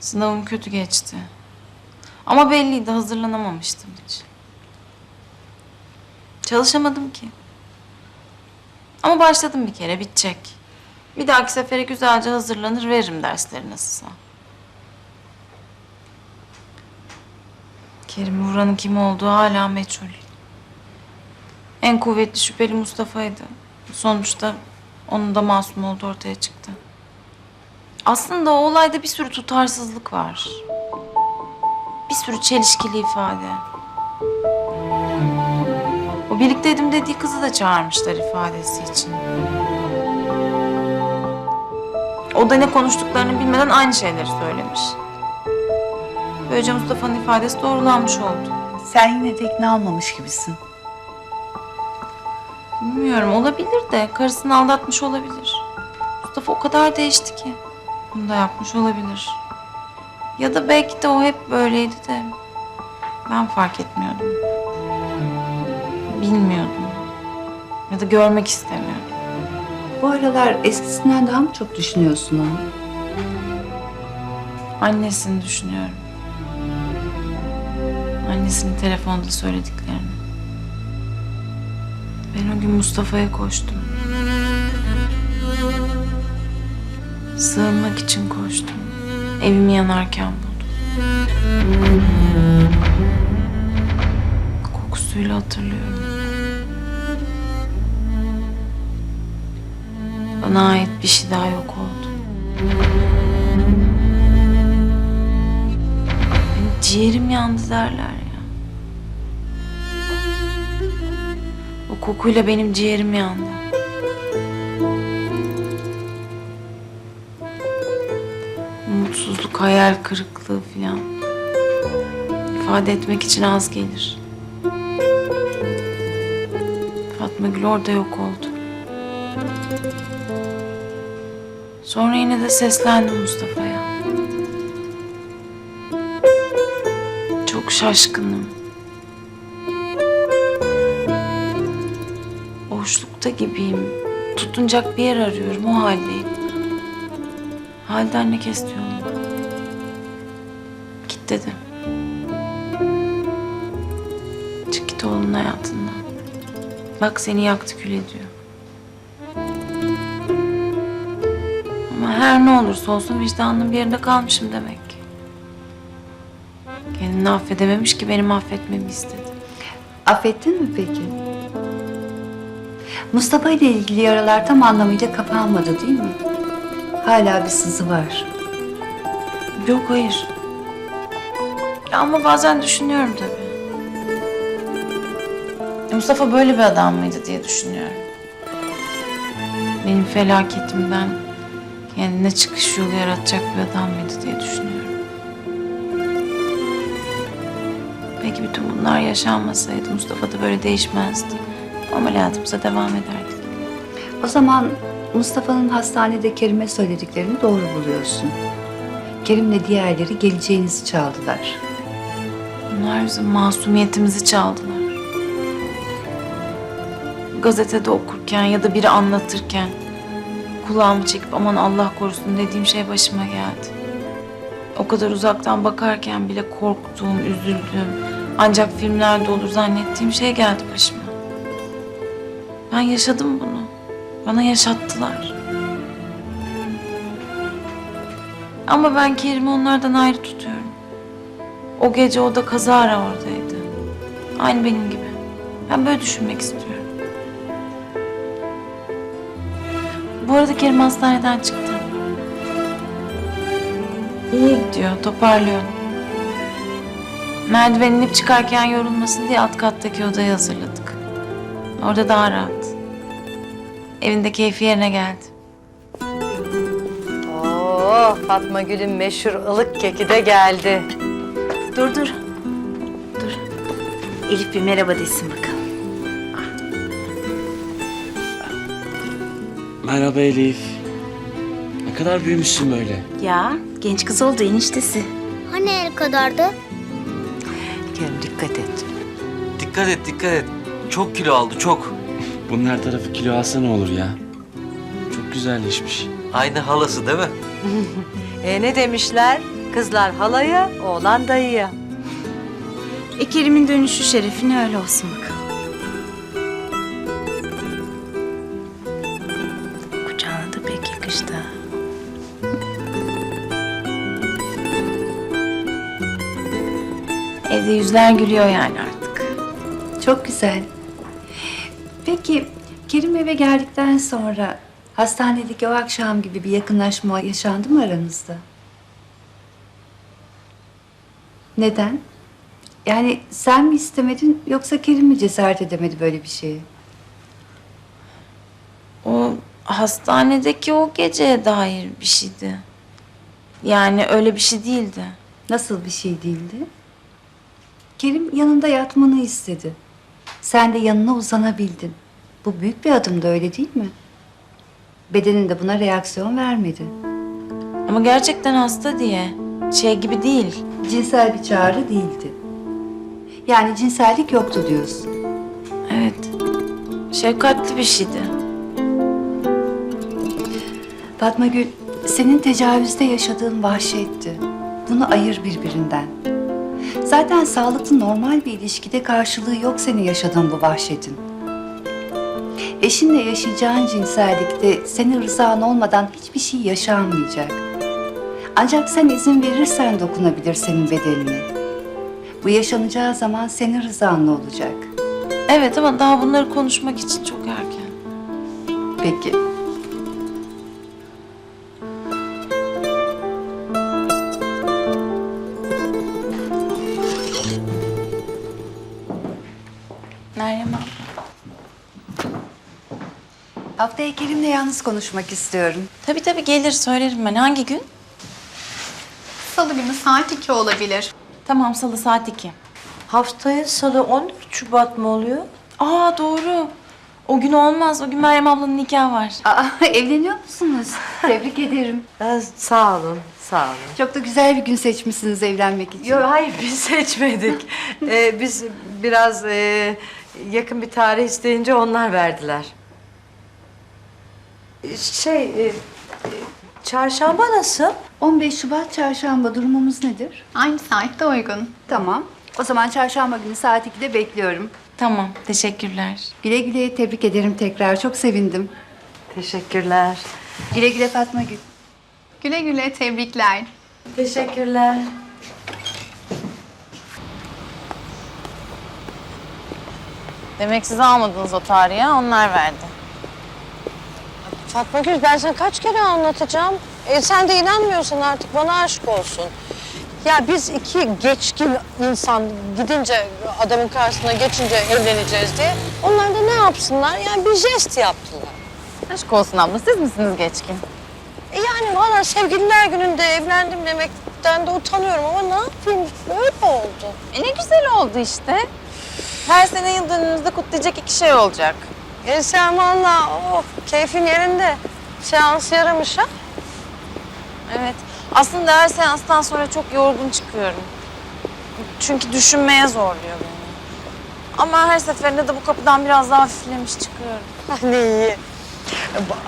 Sınavım kötü geçti. Ama belliydi hazırlanamamıştım hiç. Çalışamadım ki. Ama başladım bir kere bitecek. Bir dahaki sefere güzelce hazırlanır veririm dersleri nasılsa. Kerim Vuran'ın kim olduğu hala meçhul. En kuvvetli şüpheli Mustafa'ydı. Sonuçta onun da masum olduğu ortaya çıktı. Aslında o olayda bir sürü tutarsızlık var. Bir sürü çelişkili ifade. O birlikteydim dediği kızı da çağırmışlar ifadesi için. O da ne konuştuklarını bilmeden aynı şeyleri söylemiş. Böylece Mustafa'nın ifadesi doğrulanmış oldu. Sen yine de ikna olmamış gibisin. Bilmiyorum olabilir de karısını aldatmış olabilir. Mustafa o kadar değişti ki. Bunu da yapmış olabilir. Ya da belki de o hep böyleydi de ben fark etmiyordum. Bilmiyordum. Ya da görmek istemiyordum. Bu aralar eskisinden daha mı çok düşünüyorsun onu? Annesini düşünüyorum. Annesinin telefonda söylediklerini. Ben o gün Mustafa'ya koştum. Sığınmak için koştum. Evimi yanarken buldum. Kokusuyla hatırlıyorum. Bana ait bir şey daha yok oldu. Ciğerim yandı derler kokuyla benim ciğerim yandı. Mutsuzluk, hayal kırıklığı falan. ifade etmek için az gelir. Fatma Gül orada yok oldu. Sonra yine de seslendim Mustafa'ya. Çok şaşkınım. Boşlukta gibiyim. Tutunacak bir yer arıyorum, o haldeyim. Halden ne kesti yolunu. Git dedim. Çık git oğlunun hayatından. Bak seni yaktı kül ediyor. Ama her ne olursa olsun vicdanının bir yerinde kalmışım demek ki. Kendini affedememiş ki benim affetmemi istedi. Affettin mi peki? Mustafa ile ilgili yaralar tam anlamıyla kapanmadı değil mi? Hala bir sızı var. Yok hayır. Ya ama bazen düşünüyorum tabii. E, Mustafa böyle bir adam mıydı diye düşünüyorum. Benim felaketimden kendine çıkış yolu yaratacak bir adam mıydı diye düşünüyorum. Belki bütün bunlar yaşanmasaydı Mustafa da böyle değişmezdi. Normal hayatımıza devam ederdik. O zaman Mustafa'nın hastanede Kerim'e söylediklerini doğru buluyorsun. Kerim'le diğerleri geleceğinizi çaldılar. Bunlar bizim masumiyetimizi çaldılar. Gazetede okurken ya da biri anlatırken kulağımı çekip aman Allah korusun dediğim şey başıma geldi. O kadar uzaktan bakarken bile korktuğum, üzüldüğüm, ancak filmlerde olur zannettiğim şey geldi başıma. Ben yaşadım bunu. Bana yaşattılar. Ama ben Kerim'i onlardan ayrı tutuyorum. O gece o da kazara oradaydı. Aynı benim gibi. Ben böyle düşünmek istiyorum. Bu arada Kerim hastaneden çıktı. İyi gidiyor, toparlıyor. Merdiven inip çıkarken yorulmasın diye alt kattaki odayı hazırladık. Orada daha rahat. Evinde keyfi yerine geldi. Oo, Fatma Gül'ün meşhur ılık keki de geldi. Dur dur. Dur. Elif bir merhaba desin bakalım. Merhaba Elif. Ne kadar büyümüşsün böyle. Ya genç kız oldu eniştesi. Hani el kadardı? Kerem dikkat et. Dikkat et dikkat et. Çok kilo aldı çok. Bunun her tarafı kilo alsa ne olur ya? Çok güzelleşmiş. Aynı halası değil mi? E ne demişler? Kızlar halaya, oğlan dayıya. E Kerim'in dönüşü şerefine öyle olsun bakalım. Kucağına da pek yakıştı. ha. Evde yüzler gülüyor yani artık. Çok güzel. Peki Kerim eve geldikten sonra hastanedeki o akşam gibi bir yakınlaşma yaşandı mı aranızda? Neden? Yani sen mi istemedin yoksa Kerim mi cesaret edemedi böyle bir şeye? O hastanedeki o geceye dair bir şeydi. Yani öyle bir şey değildi. Nasıl bir şey değildi? Kerim yanında yatmanı istedi. Sen de yanına uzanabildin. Bu büyük bir adımdı öyle değil mi? Bedenin de buna reaksiyon vermedi. Ama gerçekten hasta diye. Şey gibi değil. Cinsel bir çağrı değildi. Yani cinsellik yoktu diyorsun. Evet. Şefkatli bir şeydi. Fatma Gül, senin tecavüzde yaşadığın vahşetti. Bunu ayır birbirinden. Zaten sağlıklı normal bir ilişkide karşılığı yok senin yaşadığın bu vahşetin. Eşinle yaşayacağın cinsellikte senin rızan olmadan hiçbir şey yaşanmayacak. Ancak sen izin verirsen dokunabilir senin bedenine. Bu yaşanacağı zaman senin rızanla olacak. Evet ama daha bunları konuşmak için çok erken. Peki. Meryem abla. Haftaya Kerim'le yalnız konuşmak istiyorum. Tabii tabii gelir söylerim ben. Hangi gün? Salı günü saat 2 olabilir. Tamam salı saat 2. Haftaya salı 14 Şubat mı oluyor? Aa doğru. O gün olmaz. O gün Meryem ablanın nikahı var. Aa, evleniyor musunuz? Tebrik ederim. Ha, sağ olun, sağ olun. Çok da güzel bir gün seçmişsiniz evlenmek için. Yok hayır biz seçmedik. Ee, biz biraz e, yakın bir tarih isteyince onlar verdiler. Şey, e, e, çarşamba nasıl? 15 Şubat çarşamba durumumuz nedir? Aynı saatte uygun. Tamam. O zaman çarşamba günü saat 2'de bekliyorum. Tamam. Teşekkürler. Güle güle tebrik ederim tekrar. Çok sevindim. Teşekkürler. Güle güle Fatma Gül. Güle güle tebrikler. Teşekkürler. Demek siz almadınız o tarihi. Onlar verdi. Fatma Gül ben sana kaç kere anlatacağım. E, sen de inanmıyorsan artık bana aşık olsun. Ya biz iki geçkin insan gidince adamın karşısına geçince evleneceğiz diye. Onlar da ne yapsınlar? Yani bir jest yaptılar. Aşk olsun abla. Siz misiniz geçkin? E yani valla sevgililer gününde evlendim demekten de utanıyorum ama ne yapayım böyle oldu. E ne güzel oldu işte. Her sene yıl dönümümüzde kutlayacak iki şey olacak. Sen valla oh, keyfin yerinde. Seans yaramış ha. Evet. Aslında her seanstan sonra çok yorgun çıkıyorum. Çünkü düşünmeye zorluyor beni. Ama her seferinde de bu kapıdan biraz daha hafiflemiş çıkıyorum. Ne iyi.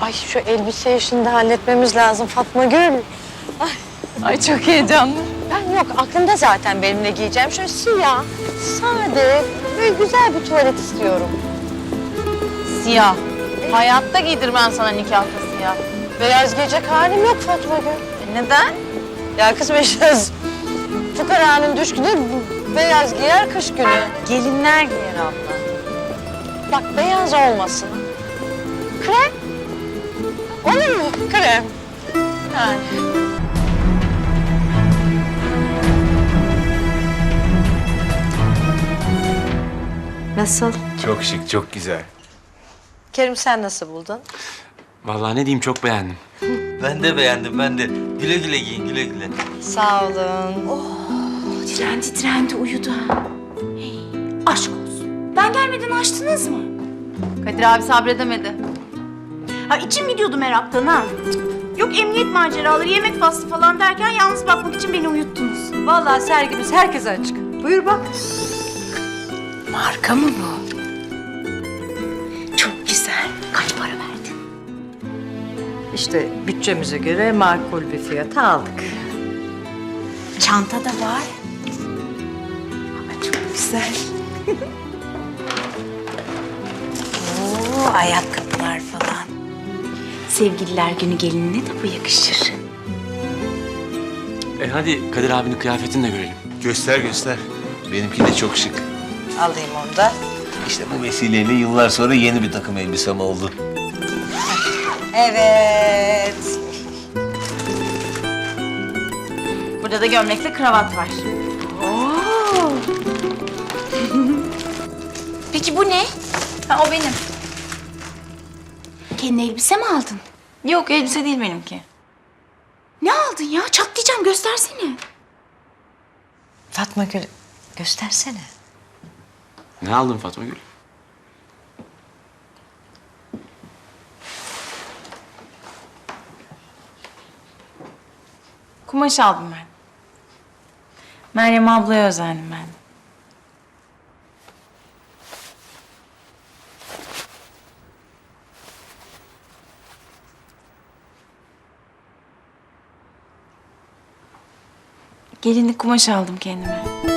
Ay şu elbise işini de halletmemiz lazım Fatma Gül. Ay çok heyecanlı. Ben yok aklımda zaten benimle giyeceğim. Şöyle siyah, sade, böyle güzel bir tuvalet istiyorum. Siyah. Hayatta giydirmem sana nikahta siyah. Beyaz giyecek halim yok Fatma Gül. E neden? Ya kız meşaz. Fukaranın düşkünü beyaz giyer kış günü. Gelinler giyer abla. Bak beyaz olmasın. Krem. Olur mu? Krem. Yani. Nasıl? Çok şık, çok güzel. Kerim sen nasıl buldun? Vallahi ne diyeyim çok beğendim. Ben de beğendim ben de. Güle güle giyin güle güle. Sağ olun. Trendi trendi uyudu. Hey, aşk olsun. Ben gelmeden açtınız mı? Kadir abi sabredemedi. Ha içim gidiyordu meraktan ha. Yok emniyet maceraları, yemek faslı falan derken yalnız bakmak için beni uyuttunuz. Vallahi sergimiz herkese açık. Buyur bak. Marka mı bu? İşte bütçemize göre makul bir fiyata aldık. Çanta da var. Aa, çok güzel. Oo, ayakkabılar falan. Sevgililer günü gelinine de bu yakışır. E hadi Kadir abinin kıyafetini de görelim. Göster göster. Benimki de çok şık. Alayım onu da. İşte bu vesileyle yıllar sonra yeni bir takım elbisem oldu. Evet. Burada da gömlekle kravat var. Oo. Peki bu ne? Ha, o benim. Kendi elbise mi aldın? Yok elbise değil benimki. Ne aldın ya? Çatlayacağım göstersene. Fatma Gül göstersene. Ne aldın Fatma Gül? Kumaş aldım ben. Meryem ablaya özendim ben. Gelinlik kumaş aldım kendime.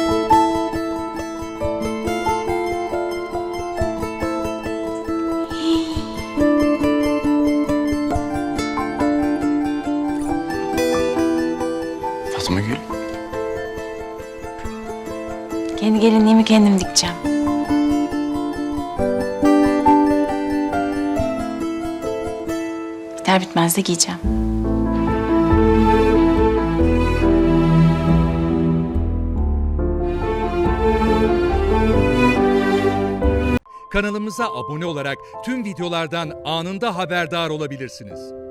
Kendi gelinliğimi kendim dikeceğim. Biter bitmez de giyeceğim. Kanalımıza abone olarak tüm videolardan anında haberdar olabilirsiniz.